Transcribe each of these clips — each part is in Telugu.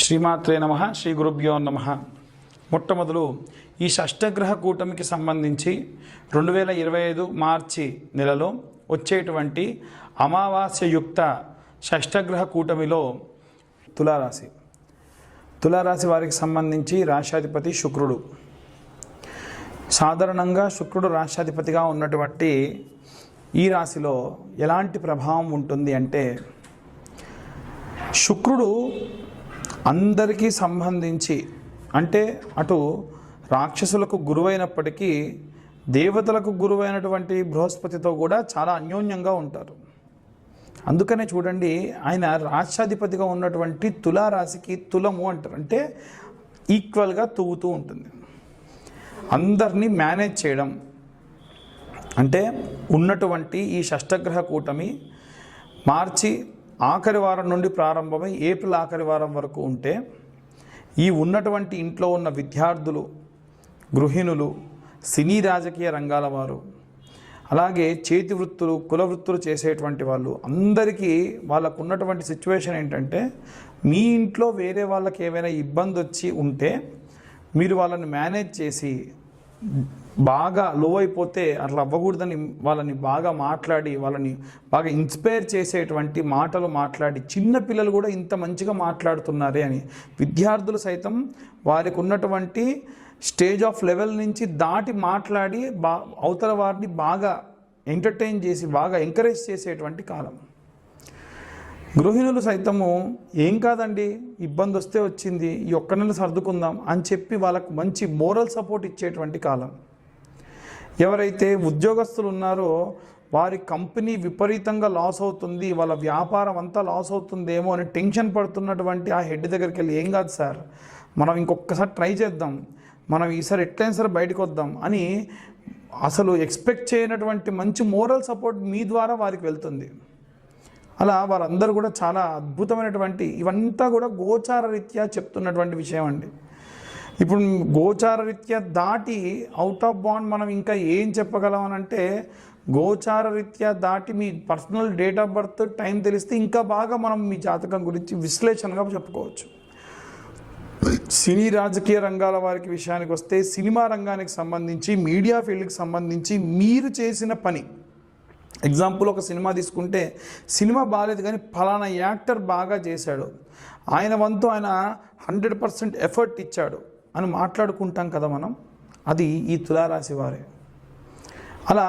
శ్రీమాత్రే నమ శ్రీ గురుభ్యో నమ. మొట్టమొదలు ఈ షష్టగ్రహ కూటమికి సంబంధించి రెండు వేల ఇరవై ఐదు మార్చి నెలలో వచ్చేటువంటి అమావాస్యయుక్త షష్టగ్రహ కూటమిలో తులారాశి. తులారాశి వారికి సంబంధించి రాశాధిపతి శుక్రుడు. సాధారణంగా శుక్రుడు రాష్ట్రాధిపతిగా ఉన్నటువంటి ఈ రాశిలో ఎలాంటి ప్రభావం ఉంటుంది అంటే శుక్రుడు అందరికీ సంబంధించి అంటే అటు రాక్షసులకు గురువైనప్పటికీ దేవతలకు గురువైనటువంటి బృహస్పతితో కూడా చాలా అన్యోన్యంగా ఉంటారు. అందుకనే చూడండి ఆయన రాష్ట్రాధిపతిగా ఉన్నటువంటి తులారాశికి తులము అంటారు. అంటే ఈక్వల్గా తూగుతూ ఉంటుంది. అందరినీ మేనేజ్ చేయడం అంటే ఉన్నటువంటి ఈ షష్టగ్రహ కూటమి మార్చి ఆఖరి వారం నుండి ప్రారంభమై ఏప్రిల్ ఆఖరి వారం వరకు ఉంటే ఈ ఉన్నటువంటి ఇంట్లో ఉన్న విద్యార్థులు గృహిణులు సినీ రాజకీయ రంగాల వారు అలాగే చేతి వృత్తులు కుల వృత్తులు చేసేటువంటి వాళ్ళు అందరికీ వాళ్ళకు ఉన్నటువంటి సిచ్యువేషన్ ఏంటంటే మీ ఇంట్లో వేరే వాళ్ళకి ఏమైనా ఇబ్బంది వచ్చి ఉంటే మీరు వాళ్ళని మేనేజ్ చేసి బాగా లో అయిపోతే అట్లా అవ్వకూడదని వాళ్ళని బాగా మాట్లాడి వాళ్ళని బాగా ఇన్స్పైర్ చేసేటువంటి మాటలు మాట్లాడి చిన్న పిల్లలు కూడా ఇంత మంచిగా మాట్లాడుతున్నారే అని. విద్యార్థులు సైతం వారికి ఉన్నటువంటి స్టేజ్ ఆఫ్ లెవెల్ నుంచి దాటి మాట్లాడి బా అవతల వారిని బాగా ఎంటర్టైన్ చేసి బాగా ఎంకరేజ్ చేసేటువంటి కాలం. గృహిణులు సైతము ఏం కాదండి ఇబ్బంది వస్తే వచ్చింది ఈ ఒక్క నెల సర్దుకుందాం అని చెప్పి వాళ్ళకు మంచి మోరల్ సపోర్ట్ ఇచ్చేటువంటి కాలం. ఎవరైతే ఉద్యోగస్తులు ఉన్నారో వారి కంపెనీ విపరీతంగా లాస్ అవుతుంది వాళ్ళ వ్యాపారం అంతా లాస్ అవుతుందేమో అని టెన్షన్ పడుతున్నటువంటి ఆ హెడ్ దగ్గరికి వెళ్ళి ఏం కాదు సార్ మనం ఇంకొకసారి ట్రై చేద్దాం మనం ఈసారి ఎట్లయినా సరే బయటకు వద్దాం అని అసలు ఎక్స్పెక్ట్ చేయనటువంటి మంచి మోరల్ సపోర్ట్ మీ ద్వారా వారికి వెళ్తుంది. అలా వారందరూ కూడా చాలా అద్భుతమైనటువంటి ఇవంతా కూడా గోచార రీత్యా చెప్తున్నటువంటి విషయం అండి. ఇప్పుడు గోచార రీత్యా దాటి అవుట్ ఆఫ్ బాండ్ మనం ఇంకా ఏం చెప్పగలం అని అంటే గోచార రీత్యా దాటి మీ personal date of birth time తెలిస్తే ఇంకా బాగా మనం మీ జాతకం గురించి విశ్లేషణగా చెప్పుకోవచ్చు. సినీ రాజకీయ రంగాల వారికి విషయానికి వస్తే సినిమా రంగానికి సంబంధించి మీడియా ఫీల్డ్కి సంబంధించి మీరు చేసిన పని. ఎగ్జాంపుల్ ఒక సినిమా తీసుకుంటే సినిమా బాగాలేదు కానీ ఫలానా యాక్టర్ బాగా చేశాడు. ఆయన వంతు ఆయన హండ్రెడ్ పర్సెంట్ ఎఫర్ట్ ఇచ్చాడు. అని మాట్లాడుకుంటాం కదా మనం అది ఈ తులారాశి వారే. అలా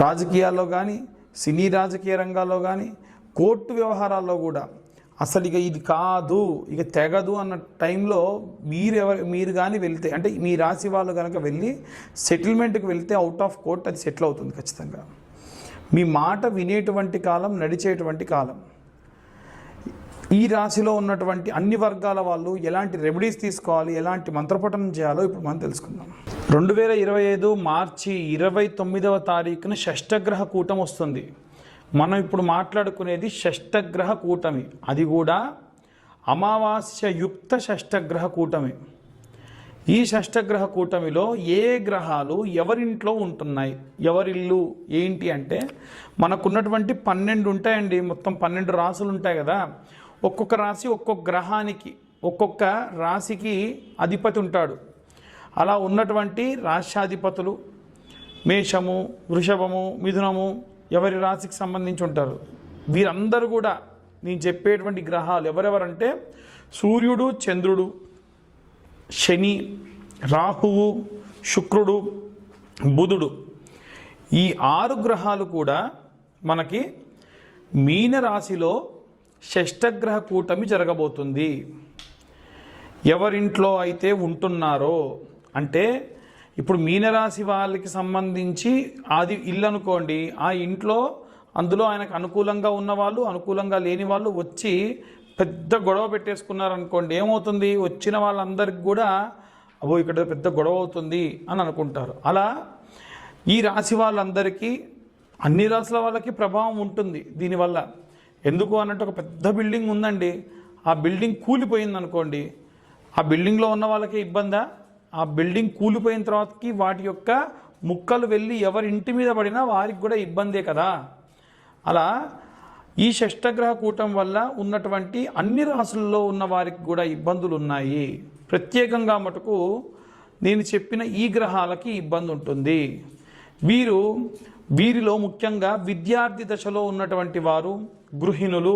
రాజకీయాల్లో కానీ సినీ రాజకీయ రంగాల్లో కానీ కోర్టు వ్యవహారాల్లో కూడా అసలు ఇక ఇది కాదు ఇక తెగదు అన్న టైంలో మీరు ఎవరు మీరు కానీ వెళ్తే అంటే మీ రాశి వాళ్ళు కనుక వెళ్ళి సెటిల్మెంట్కి వెళ్తే అవుట్ ఆఫ్ కోర్ట్ అది సెటిల్ అవుతుంది ఖచ్చితంగా. మీ మాట వినేటువంటి కాలం నడిచేటువంటి కాలం. ఈ రాశిలో ఉన్నటువంటి అన్ని వర్గాల వాళ్ళు ఎలాంటి రెమెడీస్ తీసుకోవాలి ఎలాంటి మంత్రపఠనం చేయాలో ఇప్పుడు మనం తెలుసుకుందాం. రెండు వేల ఇరవై ఐదు మార్చి ఇరవై తొమ్మిదవ తారీఖున షష్టగ్రహ కూటం వస్తుంది. మనం ఇప్పుడు మాట్లాడుకునేది షష్టగ్రహ కూటమి. అది కూడా అమావాస్య యుక్త షష్టగ్రహ కూటమి. ఈ షష్టగ్రహ కూటమిలో ఏ గ్రహాలు ఎవరింట్లో ఉంటున్నాయి? ఎవరిల్లు? ఏంటి అంటే మనకున్నటువంటి పన్నెండు ఉంటాయండి. మొత్తం పన్నెండు రాసులు ఉంటాయి కదా. ఒక్కొక్క రాశి ఒక్కొక్క గ్రహానికి ఒక్కొక్క రాశికి అధిపతి ఉంటాడు. అలా ఉన్నటువంటి రాష్ట్రాధిపతులు మేషము వృషభము మిథునము ఎవరి రాశికి సంబంధించి ఉంటారు? వీరందరూ కూడా నేను చెప్పేటువంటి గ్రహాలు ఎవరెవరంటే సూర్యుడు చంద్రుడు శని రాహువు శుక్రుడు బుధుడు. ఈ ఆరు గ్రహాలు కూడా మనకి మీన రాశిలో షష్టగ్రహ కూటమి జరగబోతుంది. ఎవరింట్లో అయితే ఉంటున్నారో అంటే ఇప్పుడు మీనరాశి వాళ్ళకి సంబంధించి అది ఇల్లు అనుకోండి ఆ ఇంట్లో అందులో ఆయనకు అనుకూలంగా ఉన్న వాళ్ళు అనుకూలంగా లేని వాళ్ళు వచ్చి పెద్ద గొడవ పెట్టేసుకున్నారనుకోండి ఏమవుతుంది? వచ్చిన వాళ్ళందరికి కూడా అబ్బో ఇక్కడ పెద్ద గొడవ అవుతుంది అని అనుకుంటారు. అలా ఈ రాశి వాళ్ళందరికీ అన్ని రాశుల వాళ్ళకి ప్రభావం ఉంటుంది దీనివల్ల. ఎందుకు అన్నట్టు ఒక పెద్ద బిల్డింగ్ ఉందండి. ఆ బిల్డింగ్ కూలిపోయింది అనుకోండి ఆ బిల్డింగ్లో ఉన్న వాళ్ళకి ఇబ్బందా? ఆ బిల్డింగ్ కూలిపోయిన తర్వాతకి వాటి యొక్క ముక్కలు వెళ్ళి ఎవరి ఇంటి మీద పడినా వారికి కూడా ఇబ్బందే కదా. అలా ఈ షష్టగ్రహ కూటం వల్ల ఉన్నటువంటి అన్ని రాసుల్లో ఉన్న వారికి కూడా ఇబ్బందులు ఉన్నాయి ప్రత్యేకంగా మటుకు నేను చెప్పిన ఈ గ్రహాలకి ఇబ్బంది ఉంటుంది వీరు వీరిలో ముఖ్యంగా విద్యార్థి దశలో ఉన్నటువంటి వారు గృహిణులు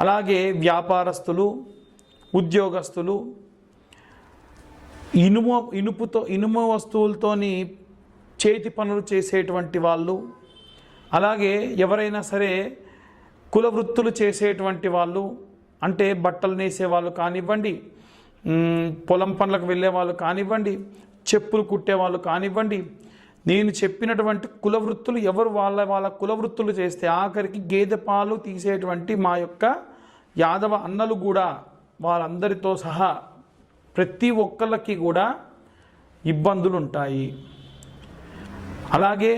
అలాగే వ్యాపారస్తులు ఉద్యోగస్తులు ఇనుము ఇనుపుతో ఇనుము వస్తువులతోని చేతి పనులు చేసేటువంటి వాళ్ళు అలాగే ఎవరైనా సరే కుల వృత్తులు చేసేటువంటి వాళ్ళు అంటే బట్టలు నేసే వాళ్ళు కానివ్వండి పొలం పనులకు వెళ్ళే వాళ్ళు కానివ్వండి చెప్పులు కుట్టే వాళ్ళు కానివ్వండి నేను చెప్పినటువంటి కుల వృత్తులు ఎవరు వాళ్ళ వాళ్ళ కుల వృత్తులు చేస్తే ఆఖరికి గేదె పాలు తీసేటువంటి మా యొక్క యాదవ అన్నలు కూడా వాళ్ళందరితో సహా ప్రతి ఒక్కళ్ళకి కూడా ఇబ్బందులు ఉంటాయి అలాగే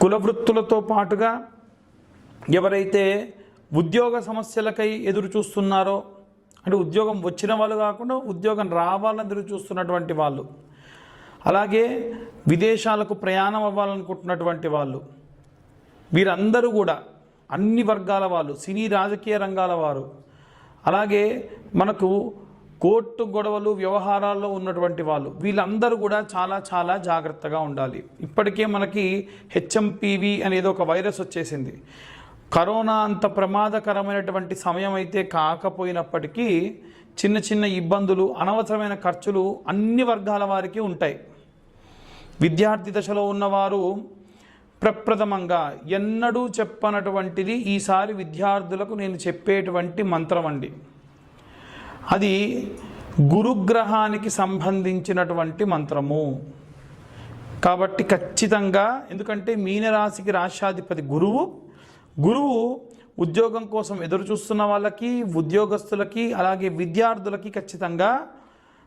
కుల వృత్తులతో పాటుగా ఎవరైతే ఉద్యోగ సమస్యలకై ఎదురు చూస్తున్నారో అంటే ఉద్యోగం వచ్చిన వాళ్ళు కాకుండా ఉద్యోగం రావాలని ఎదురు చూస్తున్నటువంటి వాళ్ళు అలాగే విదేశాలకు ప్రయాణం అవ్వాలనుకుంటున్నటువంటి వాళ్ళు వీరందరూ కూడా అన్ని వర్గాల వాళ్ళు సినీ రాజకీయ రంగాల వారు అలాగే మనకు కోర్టు గొడవలు వ్యవహారాల్లో ఉన్నటువంటి వాళ్ళు వీళ్ళందరూ కూడా చాలా చాలా జాగ్రత్తగా ఉండాలి. ఇప్పటికే మనకి హెచ్ఎంపీవి అనేది ఒక వైరస్ వచ్చేసింది. కరోనా అంత ప్రమాదకరమైనటువంటి సమయం అయితే కాకపోయినప్పటికీ చిన్న చిన్న ఇబ్బందులు అనవసరమైన ఖర్చులు అన్ని వర్గాల వారికి ఉంటాయి. విద్యార్థి దశలో ఉన్నవారు ప్రప్రథమంగా ఎన్నడూ చెప్పనటువంటిది ఈసారి విద్యార్థులకు నేను చెప్పేటువంటి మంత్రం అండి. అది గురుగ్రహానికి సంబంధించినటువంటి మంత్రము. కాబట్టి ఖచ్చితంగా ఎందుకంటే మీనరాశికి రాశాధిపతి గురువు. గురువు ఉద్యోగం కోసం ఎదురు చూస్తున్న వాళ్ళకి ఉద్యోగస్తులకి అలాగే విద్యార్థులకి ఖచ్చితంగా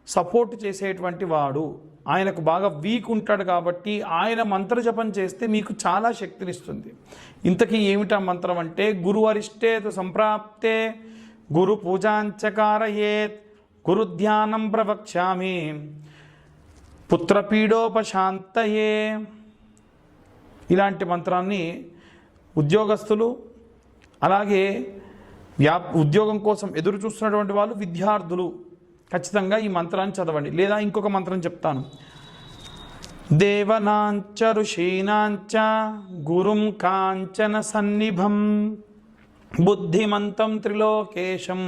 సపోర్ట్ చేసేటువంటి వాడు. ఆయనకు బాగా వీక్ ఉంటాడు కాబట్టి ఆయన మంత్ర జపం చేస్తే మీకు చాలా శక్తినిస్తుంది. ఇంతకీ ఏమిటా మంత్రం అంటే గురు అరిష్టేతు సంప్రాప్తే గురు పూజాంచకారయేత్ గురు ధ్యానం ప్రవక్ష్యామి పుత్రపీడోపశాంతయే. ఇలాంటి మంత్రాన్ని ఉద్యోగస్తులు అలాగే వ్యా ఉద్యోగం కోసం ఎదురు చూస్తున్నటువంటి వాళ్ళు విద్యార్థులు. ఖచ్చితంగా ఈ మంత్రాన్ని చదవండి. లేదా ఇంకొక మంత్రం చెప్తాను. దేవనాంచ ఋషీనాంచ గురుం కాంచన సన్నిభం బుద్ధిమంతం త్రిలోకేశం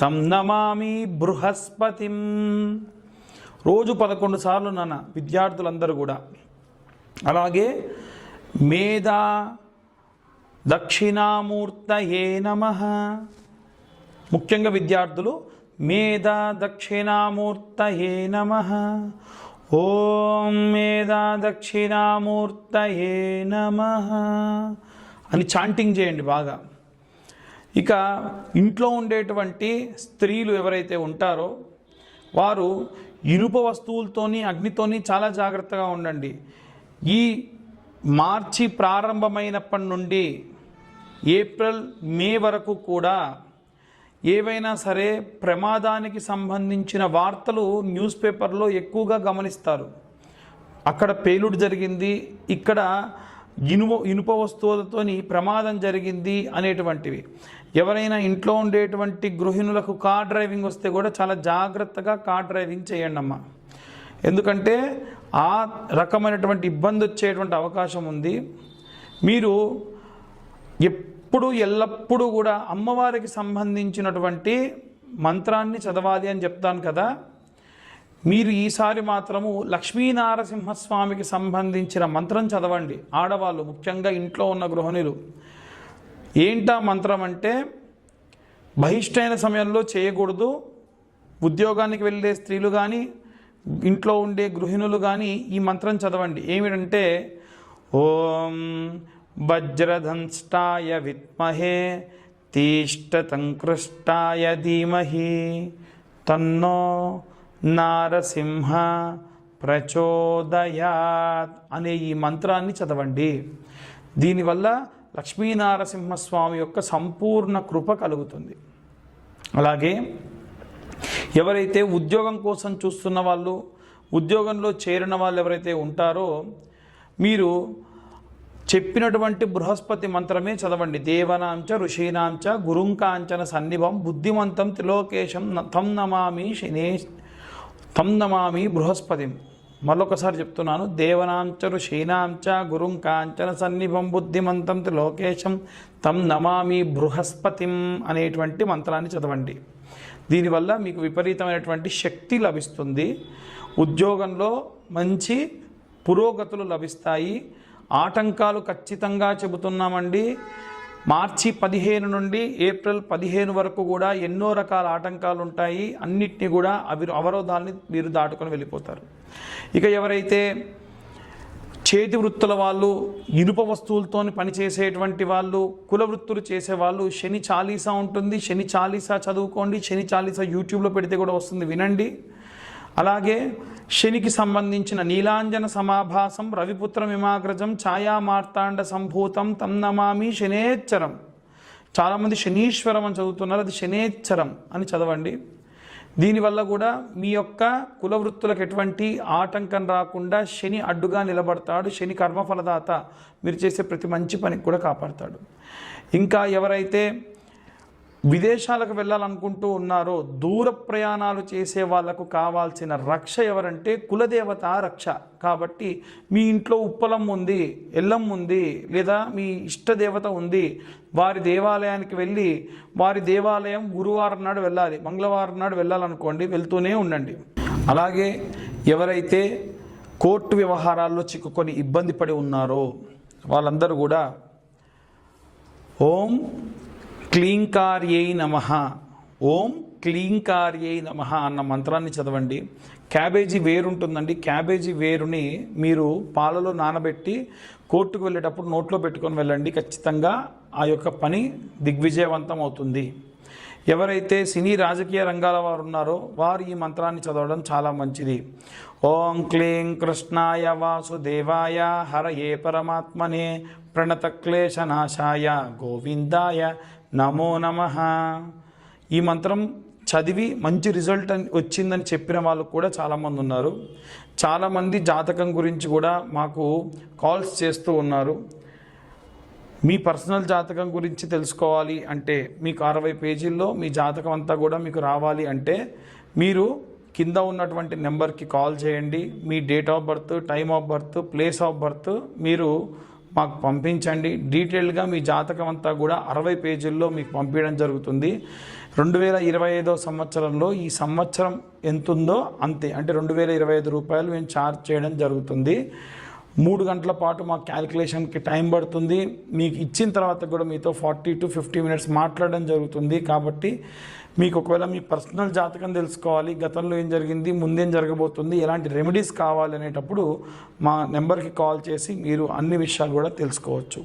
తం నమామి బృహస్పతిం. రోజు పదకొండు సార్లు నాన్న విద్యార్థులందరూ కూడా. అలాగే మేధా దక్షిణామూర్తయే నమ. ముఖ్యంగా విద్యార్థులు మేధా దక్షిణామూర్తయే నమ. ఓం మేధా దక్షిణామూర్తయే నమ అని చాంటింగ్ చేయండి బాగా. ఇక ఇంట్లో ఉండేటువంటి స్త్రీలు ఎవరైతే ఉంటారో వారు ఇనుప వస్తువులతోని అగ్నితోని చాలా జాగ్రత్తగా ఉండండి. ఈ మార్చి ప్రారంభమైనప్పటి నుండి ఏప్రిల్ మే వరకు కూడా ఏవైనా సరే ప్రమాదానికి సంబంధించిన వార్తలు న్యూస్ పేపర్లో ఎక్కువగా గమనిస్తారు. అక్కడ పేలుడు జరిగింది ఇక్కడ ఇనుప ఇనుప వస్తువులతోని ప్రమాదం జరిగింది అనేటువంటివి. ఎవరైనా ఇంట్లో ఉండేటువంటి గృహిణులకు కార్ డ్రైవింగ్ వస్తే కూడా చాలా జాగ్రత్తగా కార్ డ్రైవింగ్ చేయండి అమ్మా. ఎందుకంటే ఆ రకమైనటువంటి ఇబ్బంది వచ్చేటువంటి అవకాశం ఉంది. మీరు ఎప్పుడు ఎల్లప్పుడూ కూడా అమ్మవారికి సంబంధించినటువంటి మంత్రాన్ని చదవాలి అని చెప్తాను కదా. మీరు ఈసారి మాత్రము లక్ష్మీనారసింహస్వామికి సంబంధించిన మంత్రం చదవండి. ఆడవాళ్ళు ముఖ్యంగా ఇంట్లో ఉన్న గృహిణులు. ఏంటా మంత్రం అంటే బహిష్టైన సమయంలో చేయకూడదు. ఉద్యోగానికి వెళ్ళే స్త్రీలు కానీ ఇంట్లో ఉండే గృహిణులు కానీ ఈ మంత్రం చదవండి. ఏమిటంటే ఓం వజ్రధంష్టాయ విద్మహే తీష్టతంకృష్టాయ ధీమహి. తన్నో నారసింహ ప్రచోదయాత్ అనే ఈ మంత్రాన్ని చదవండి. దీనివల్ల లక్ష్మీనారసింహస్వామి యొక్క సంపూర్ణ కృప కలుగుతుంది. అలాగే ఎవరైతే ఉద్యోగం కోసం చూస్తున్న వాళ్ళు ఉద్యోగంలో చేరిన వాళ్ళు ఎవరైతే ఉంటారో మీరు చెప్పినటువంటి బృహస్పతి మంత్రమే చదవండి. దేవనాంచ ఋషీనాంచ గురుంకాంచన సన్నిభం బుద్ధిమంతం త్రిలోకేశం తం నమామి శనే తం నమామి బృహస్పతిం. మరొకసారి చెప్తున్నాను. దేవనాంచ ఋషీనాంచ గురుం కాంచన సన్నిభం బుద్ధిమంతం త్రిలోకేశం తం నమామి బృహస్పతిం అనేటువంటి మంత్రాన్ని చదవండి. దీనివల్ల మీకు విపరీతమైనటువంటి శక్తి లభిస్తుంది. ఉద్యోగంలో మంచి పురోగతులు లభిస్తాయి. ఆటంకాలు ఖచ్చితంగా చెబుతున్నామండి. మార్చి పదిహేను నుండి ఏప్రిల్ పదిహేను వరకు కూడా ఎన్నో రకాల ఆటంకాలు ఉంటాయి అన్నిటినీ కూడా అవి అవరోధాలని మీరు దాటుకొని వెళ్ళిపోతారు. ఇక ఎవరైతే చేతి వృత్తుల వాళ్ళు ఇనుప వస్తువులతో పనిచేసేటువంటి వాళ్ళు కుల వృత్తులు చేసేవాళ్ళు శని చాలీసా ఉంటుంది. శని చాలీసా చదువుకోండి. శని చాలీసా యూట్యూబ్లో పెడితే కూడా వస్తుంది. వినండి. అలాగే శనికి సంబంధించిన నీలాంజన సమాభాసం రవిపుత్ర మిమాగ్రజం ఛాయా మార్తాండ సంభూతం తం నమామి శనేచ్చరం. చాలామంది శనీశ్వరం అని చదువుతున్నారు అది శనేచ్చరం అని చదవండి. దీనివల్ల కూడా మీ యొక్క కుల వృత్తులకు ఎటువంటి ఆటంకం రాకుండా శని అడ్డుగా నిలబడతాడు శని కర్మఫలదాత. మీరు చేసే ప్రతి మంచి పనికి కూడా కాపాడతాడు. ఇంకా ఎవరైతే విదేశాలకు వెళ్ళాలనుకుంటూ ఉన్నారో దూర ప్రయాణాలు చేసే వాళ్ళకు కావాల్సిన రక్ష ఎవరంటే కులదేవత రక్ష. కాబట్టి మీ ఇంట్లో ఉప్పలం ఉంది ఎల్లం ఉంది లేదా మీ ఇష్టదేవత ఉంది వారి దేవాలయానికి వెళ్ళి వారి దేవాలయం గురువారం నాడు వెళ్ళాలి మంగళవారం నాడు వెళ్ళాలనుకోండి వెళ్తూనే ఉండండి. అలాగే ఎవరైతే కోర్టు వ్యవహారాల్లో చిక్కుకొని ఇబ్బంది పడి ఉన్నారో వాళ్ళందరూ కూడా ఓం క్లీంకార్యై నమ. ఓం క్లీంకార్యై నమ అన్న మంత్రాన్ని చదవండి. క్యాబేజీ వేరు ఉంటుందండి క్యాబేజీ వేరుని మీరు పాలలో నానబెట్టి కోర్టుకు వెళ్ళేటప్పుడు నోట్లో పెట్టుకొని వెళ్ళండి. ఖచ్చితంగా ఆ యొక్క పని దిగ్విజయవంతం అవుతుంది. ఎవరైతే సినీ రాజకీయ రంగాల వారు ఉన్నారో వారు ఈ మంత్రాన్ని చదవడం చాలా మంచిది. ఓం క్లీం కృష్ణాయ వాసుదేవాయ హరయే పరమాత్మనే ప్రణత క్లేశనాశాయ గోవిందాయ నమో నమ. ఈ మంత్రం చదివి మంచి రిజల్ట్ అని వచ్చిందని చెప్పిన వాళ్ళు కూడా చాలామంది ఉన్నారు. చాలామంది జాతకం గురించి కూడా మాకు కాల్స్ చేస్తూ ఉన్నారు. మీ పర్సనల్ జాతకం గురించి తెలుసుకోవాలి అంటే మీకు అరవై పేజీల్లో మీ జాతకం అంతా కూడా మీకు రావాలి అంటే మీరు కింద ఉన్నటువంటి నెంబర్కి కాల్ చేయండి. మీ date of birth time of birth place of birth మీరు మాకు పంపించండి. డీటెయిల్గా మీ జాతకం అంతా కూడా అరవై పేజీల్లో మీకు పంపించడం జరుగుతుంది. రెండు వేల ఇరవై ఐదో సంవత్సరంలో ఈ సంవత్సరం ఎంతుందో అంతే. అంటే రెండు వేల ఇరవై ఐదు రూపాయలు మేము ఛార్జ్ చేయడం జరుగుతుంది. మూడు గంటల పాటు మా క్యాలిక్యులేషన్కి టైం పడుతుంది. మీకు ఇచ్చిన తర్వాత కూడా మీతో ఫార్టీ టు ఫిఫ్టీ మినిట్స్ మాట్లాడడం జరుగుతుంది. కాబట్టి మీకు ఒకవేళ మీ పర్సనల్ జాతకం తెలుసుకోవాలి. గతంలో ఏం జరిగింది ముందేం జరగబోతుంది ఎలాంటి రెమెడీస్ కావాలి అనేటప్పుడు మా నెంబర్కి కాల్ చేసి మీరు అన్ని విషయాలు కూడా తెలుసుకోవచ్చు.